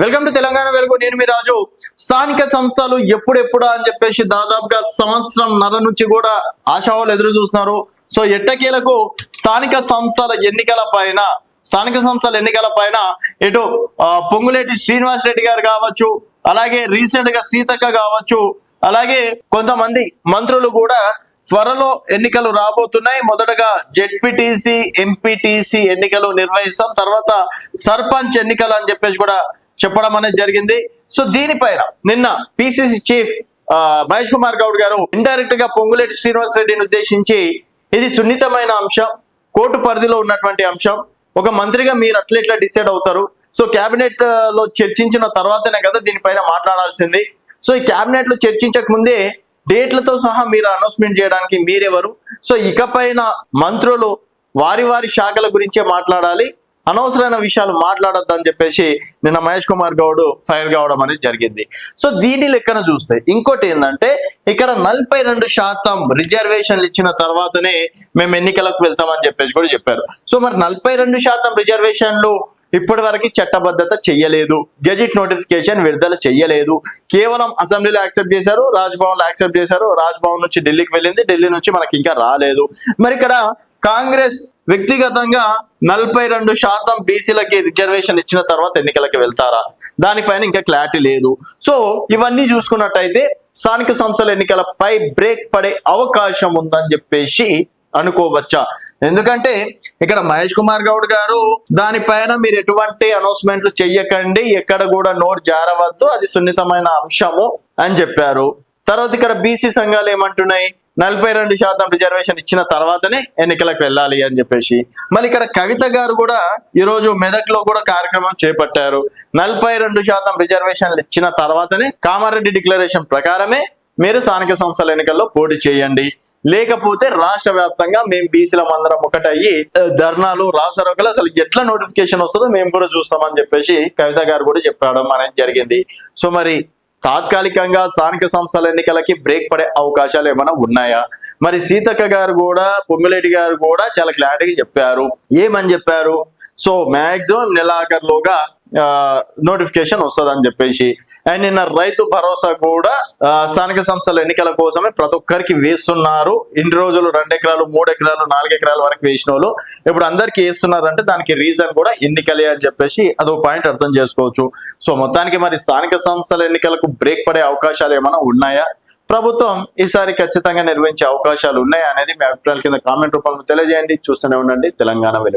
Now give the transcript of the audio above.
Welcome to Telangana వెలుగు నేను మీ రాజు. స్థానిక సంస్థలు ఎప్పుడెప్పుడా అని చెప్పేసి దాదాపుగా సంవత్సరం నర నుంచి కూడా ఆశావాళ్ళు ఎదురు చూస్తున్నారు. సో ఎట్టకేలకు స్థానిక సంస్థల ఎన్నికల పైన స్థానిక సంస్థల ఎన్నికల పైన ఇటు పొంగులేటి శ్రీనివాస్ రెడ్డి గారు కావచ్చు అలాగే రీసెంట్గా సీతక్క కావచ్చు అలాగే కొంతమంది మంత్రులు కూడా త్వరలో ఎన్నికలు రాబోతున్నాయి. మొదటగా జెడ్పీటీసీ ఎంపీటీసీ ఎన్నికలు నిర్వహిస్తాం. తర్వాత సర్పంచ్ ఎన్నికలు అని చెప్పేసి కూడా చెప్పడం అనేది జరిగింది. సో దీనిపైన నిన్న పిసిసి చీఫ్ మహేష్ కుమార్ గౌడ్ గారు ఇండైరెక్ట్గా పొంగులేటి శ్రీనివాస్ రెడ్డిని ఉద్దేశించి ఇది సున్నితమైన అంశం కోర్టు పరిధిలో ఉన్నటువంటి అంశం. ఒక మంత్రిగా మీరు అట్లా ఇట్లా డిసైడ్ అవుతారు. సో కేబినెట్లో చర్చించిన తర్వాతనే కదా దీనిపైన మాట్లాడాల్సింది. సో ఈ కేబినెట్లో చర్చించక ముందే డేట్లతో సహా మీరు అనౌన్స్మెంట్ చేయడానికి మీరెవరు? సో ఇకపైన మంత్రులు వారి వారి శాఖల గురించే మాట్లాడాలి. అనవసరమైన విషయాలు మాట్లాడొద్దు అని చెప్పేసి నిన్న మహేష్ కుమార్ గౌడ్ ఫైర్ కావడం అనేది జరిగింది. సో దీని లెక్కన చూస్తే ఇంకోటి ఏంటంటే ఇక్కడ నలభై రెండు శాతం రిజర్వేషన్లు ఇచ్చిన తర్వాతనే మేము ఎన్నికలకు వెళ్తామని చెప్పేసి కూడా చెప్పారు. సో మరి నలభై రెండు శాతం రిజర్వేషన్లు ఇప్పటి వరకు చట్టబద్ధత చెయ్యలేదు. గెజిట్ నోటిఫికేషన్ విడుదల చెయ్యలేదు. కేవలం అసెంబ్లీలో యాక్సెప్ట్ చేశారు రాజ్భవన్లో యాక్సెప్ట్ చేశారు. రాజ్భవన్ నుంచి ఢిల్లీకి వెళ్ళింది ఢిల్లీ నుంచి మనకి ఇంకా రాలేదు. మరి ఇక్కడ కాంగ్రెస్ వ్యక్తిగతంగా నలభై రెండు శాతం బీసీలకి రిజర్వేషన్ ఇచ్చిన తర్వాత ఎన్నికలకి వెళ్తారా? దానిపైన ఇంకా క్లారిటీ లేదు. సో ఇవన్నీ చూసుకున్నట్టయితే స్థానిక సంస్థల ఎన్నికలపై బ్రేక్ పడే అవకాశం ఉందని చెప్పేసి అనుకోవచ్చా? ఎందుకంటే ఇక్కడ మహేష్ కుమార్ గౌడ్ గారు దానిపైన మీరు ఎటువంటి అనౌన్స్మెంట్లు చెయ్యకండి ఎక్కడ కూడా నోట్ జారవద్దు అది సున్నితమైన అంశము అని చెప్పారు. తర్వాత ఇక్కడ బీసీ సంఘాలు ఏమంటున్నాయి? నలభై రెండు శాతం రిజర్వేషన్ ఇచ్చిన తర్వాతనే ఎన్నికలకు వెళ్ళాలి అని చెప్పేసి. మళ్ళీ ఇక్కడ కవిత గారు కూడా ఈరోజు మెదక్లో కూడా కార్యక్రమం చేపట్టారు. నలభై రెండు శాతం రిజర్వేషన్లు ఇచ్చిన తర్వాతనే కామారెడ్డి డిక్లరేషన్ ప్రకారమే మీరు స్థానిక సంస్థల ఎన్నికల్లో పోటీ చేయండి. లేకపోతే రాష్ట్ర వ్యాప్తంగా మేము బీసీలం అందరం ఒకటయ్యి ధర్నాలు రాసరోకలు అసలు ఎట్లా నోటిఫికేషన్ వస్తుందో మేము కూడా చూస్తామని చెప్పేసి కవిత గారు కూడా చెప్పడం అనేది జరిగింది. సో మరి తాత్కాలికంగా స్థానిక సంస్థల ఎన్నికలకి బ్రేక్ పడే అవకాశాలు ఏమైనా ఉన్నాయా? మరి సీతక్క గారు కూడా పొంగులేటి గారు కూడా చాలా క్లారిటీగా చెప్పారు. ఏమని చెప్పారు? సో మాక్సిమం నెలాఖరులోగా నోటిఫికేషన్ వస్తుందని చెప్పేసి. అండ్ నిన్న రైతు భరోసా కూడా స్థానిక సంస్థల ఎన్నికల కోసమే ప్రతి ఒక్కరికి వేస్తున్నారు. ఇన్ని రోజులు రెండు ఎకరాలు మూడు ఎకరాలు నాలుగు ఎకరాల వరకు వేసిన వాళ్ళు. ఇప్పుడు అందరికి వేస్తున్నారంటే దానికి రీజన్ కూడా ఎన్నికలే అని చెప్పేసి అదొక పాయింట్ అర్థం చేసుకోవచ్చు. సో మొత్తానికి మరి స్థానిక సంస్థల ఎన్నికలకు బ్రేక్ పడే అవకాశాలు ఏమైనా ఉన్నాయా? ప్రభుత్వం ఈసారి ఖచ్చితంగా నిర్వహించే అవకాశాలు ఉన్నాయా అనేది మీ అభిప్రాయాల కింద కామెంట్ రూపంలో తెలియజేయండి. చూస్తూనే ఉండండి. తెలంగాణ వెలుగు.